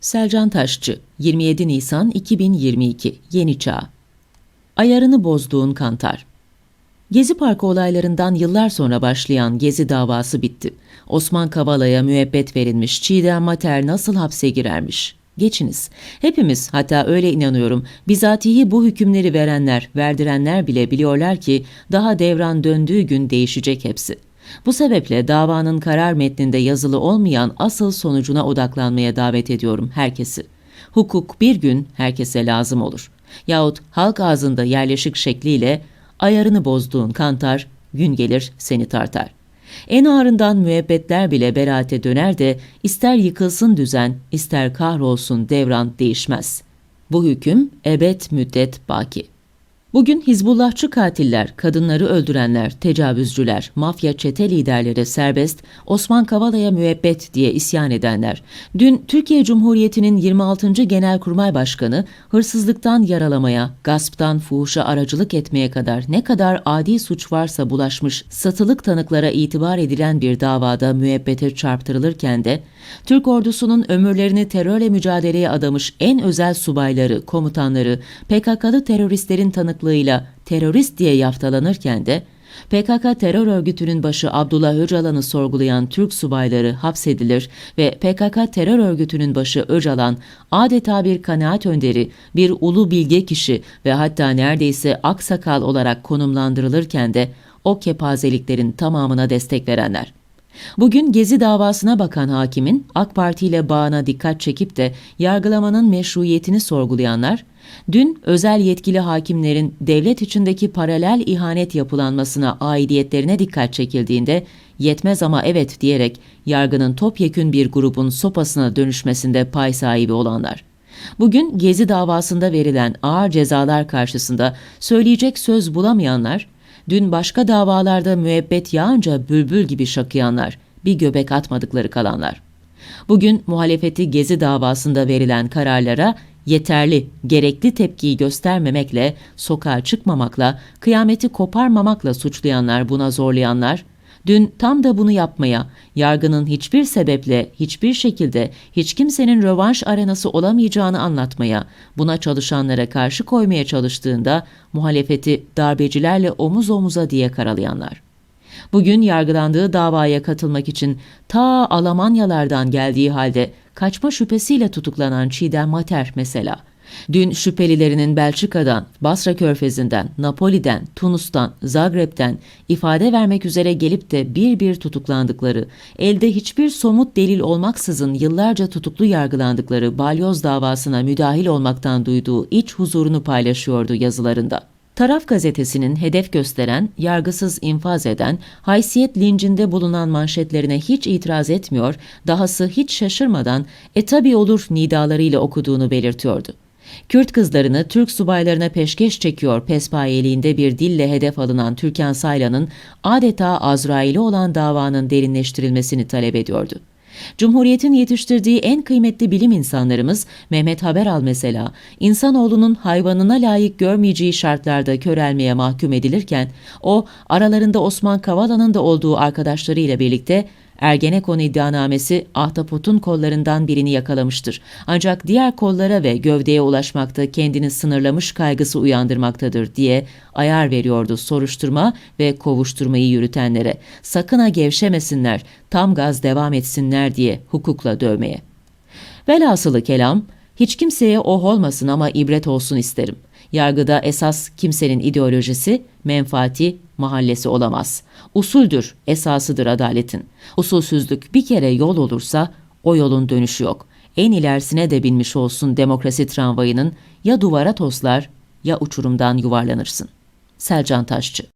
Selcan Taşçı, 27 Nisan 2022, Yeni Çağ. Ayarını bozduğun kantar. Gezi Parkı olaylarından yıllar sonra başlayan Gezi davası bitti. Osman Kavala'ya müebbet verilmiş, Çiğdem Mater nasıl hapse girermiş? Geçiniz. Hepimiz hatta öyle inanıyorum bizatihi bu hükümleri verenler, verdirenler bile biliyorlar ki daha devran döndüğü gün değişecek hepsi. Bu sebeple davanın karar metninde yazılı olmayan asıl sonucuna odaklanmaya davet ediyorum herkesi. Hukuk bir gün herkese lazım olur. Yahut halk ağzında yerleşik şekliyle ayarını bozduğun kantar, gün gelir seni tartar. En ağırından müebbetler bile beraate döner de ister yıkılsın düzen, ister kahrolsun devran değişmez. Bu hüküm ebed müddet baki. Bugün Hizbullahçı katiller, kadınları öldürenler, tecavüzcüler, mafya çete liderleri serbest, Osman Kavala'ya müebbet diye isyan edenler, dün Türkiye Cumhuriyeti'nin 26. Genelkurmay Başkanı hırsızlıktan yaralamaya, gasptan fuhuşa aracılık etmeye kadar ne kadar adi suç varsa bulaşmış satılık tanıklara itibar edilen bir davada müebbete çarptırılırken de Türk ordusunun ömürlerini terörle mücadeleye adamış en özel subayları, komutanları, PKK'lı teröristlerin tanıklığıyla terörist diye yaftalanırken de PKK terör örgütünün başı Abdullah Öcalan'ı sorgulayan Türk subayları hapsedilir ve PKK terör örgütünün başı Öcalan adeta bir kanaat önderi, bir ulu bilge kişi ve hatta neredeyse aksakal olarak konumlandırılırken de o kepazeliklerin tamamına destek verenler. Bugün Gezi davasına bakan hakimin AK Parti ile bağına dikkat çekip de yargılamanın meşruiyetini sorgulayanlar, dün özel yetkili hakimlerin devlet içindeki paralel ihanet yapılanmasına aidiyetlerine dikkat çekildiğinde yetmez ama evet diyerek yargının topyekün bir grubun sopasına dönüşmesinde pay sahibi olanlar. Bugün Gezi davasında verilen ağır cezalar karşısında söyleyecek söz bulamayanlar, dün başka davalarda müebbet yağınca bülbül gibi şakıyanlar, bir göbek atmadıkları kalanlar. Bugün muhalefeti Gezi davasında verilen kararlara yeterli, gerekli tepkiyi göstermemekle, sokağa çıkmamakla, kıyameti koparmamakla suçlayanlar buna zorlayanlar, Dün tam da bunu yapmaya, yargının hiçbir sebeple, hiçbir şekilde hiç kimsenin rövanş arenası olamayacağını anlatmaya, buna çalışanlara karşı koymaya çalıştığında muhalefeti darbecilerle omuz omuza diye karalayanlar. Bugün yargılandığı davaya katılmak için ta Almanyalardan geldiği halde kaçma şüphesiyle tutuklanan Çiğdem Mater mesela Dün şüphelilerinin Belçika'dan, Basra Körfezi'nden, Napoli'den, Tunus'tan, Zagreb'den ifade vermek üzere gelip de bir bir tutuklandıkları, elde hiçbir somut delil olmaksızın yıllarca tutuklu yargılandıkları balyoz davasına müdahil olmaktan duyduğu iç huzurunu paylaşıyordu yazılarında. Taraf gazetesinin hedef gösteren, yargısız infaz eden, haysiyet lincinde bulunan manşetlerine hiç itiraz etmiyor, dahası hiç şaşırmadan e tabi olur nidalarıyla okuduğunu belirtiyordu. Kürt kızlarını Türk subaylarına peşkeş çekiyor pespayeliğinde bir dille hedef alınan Türkan Saylan'ın adeta Azrail'i olan davanın derinleştirilmesini talep ediyordu. Cumhuriyetin yetiştirdiği en kıymetli bilim insanlarımız Mehmet Haberal mesela insanoğlunun hayvanına layık görmeyeceği şartlarda körelmeye mahkum edilirken o aralarında Osman Kavala'nın da olduğu arkadaşlarıyla birlikte Ergenekon iddianamesi ahtapotun kollarından birini yakalamıştır. Ancak diğer kollara ve gövdeye ulaşmakta kendini sınırlamış kaygısı uyandırmaktadır diye ayar veriyordu soruşturma ve kovuşturmayı yürütenlere. Sakın ha gevşemesinler, tam gaz devam etsinler diye hukukla dövmeye. Velhasılı kelam, hiç kimseye oh olmasın ama ibret olsun isterim. Yargıda esas kimsenin ideolojisi, menfaati, mahallesi olamaz. Usuldür, esasıdır adaletin. Usulsüzlük bir kere yol olursa o yolun dönüşü yok. En ilerisine de binmiş olsun demokrasi tramvayının ya duvara toslar ya uçurumdan yuvarlanırsın. Selcan Taşçı